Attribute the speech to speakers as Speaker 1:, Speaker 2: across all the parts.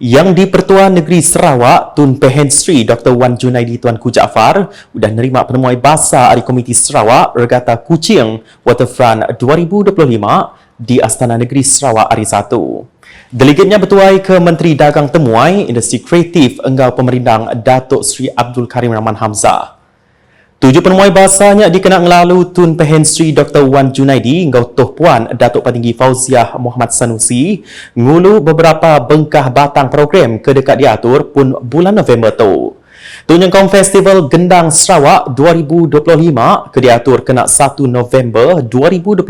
Speaker 1: Yang di Pertuan Negeri Sarawak, Tun Pehen Sri Dr. Wan Junaidi Tuan Ku Jaafar sudah menerima penemuan bahasa dari Komiti Sarawak Regata Kuching Waterfront 2025 di Astana Negeri Sarawak hari 1. Delegatnya bertuai ke Menteri Dagang Temuai, Industri Kreatif Enggau Pemerintah Datuk Sri Abdul Karim Rahman Hamzah. Tujuh penemuai bahasanya dikenal lalu Tun Pehen Sri Dr. Wan Junaidi Ngau Toh Puan Datuk Patinggi Fauziah Muhammad Sanusi ngulu beberapa bengkah batang program ke dekat diatur pun bulan November tu. Tunyangkong Festival Gendang Sarawak 2025 ke diatur kena 1 November 2025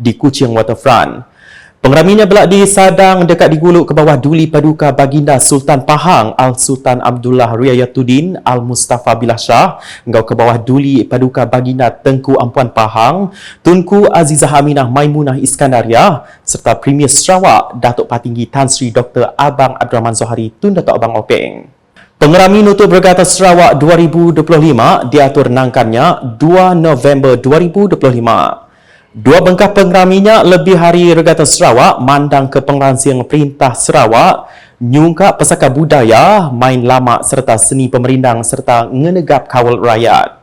Speaker 1: di Kuching Waterfront. Pengeraminya belak di Sadang dekat diguluk ke bawah Duli Paduka Baginda Sultan Pahang Al-Sultan Abdullah Riayatuddin Al-Mustafa Billah Shah engkau ke bawah Duli Paduka Baginda Tengku Ampuan Pahang Tunku Azizah Aminah Maimunah Iskandaria serta Premier Sarawak Datuk Patinggi Tan Sri Dr. Abang Abdul Rahman Zohari Tun Datuk Abang Openg. Pengerami Nutup Berkata Sarawak 2025 diatur nangkannya 2 November 2025. Dua bengkah pengeraminya lebih hari Regata Sarawak mandang ke pengrangsiang Perintah Sarawak nyungkap pesaka budaya, main lama serta seni pemerindang serta ngenegap kawal rakyat.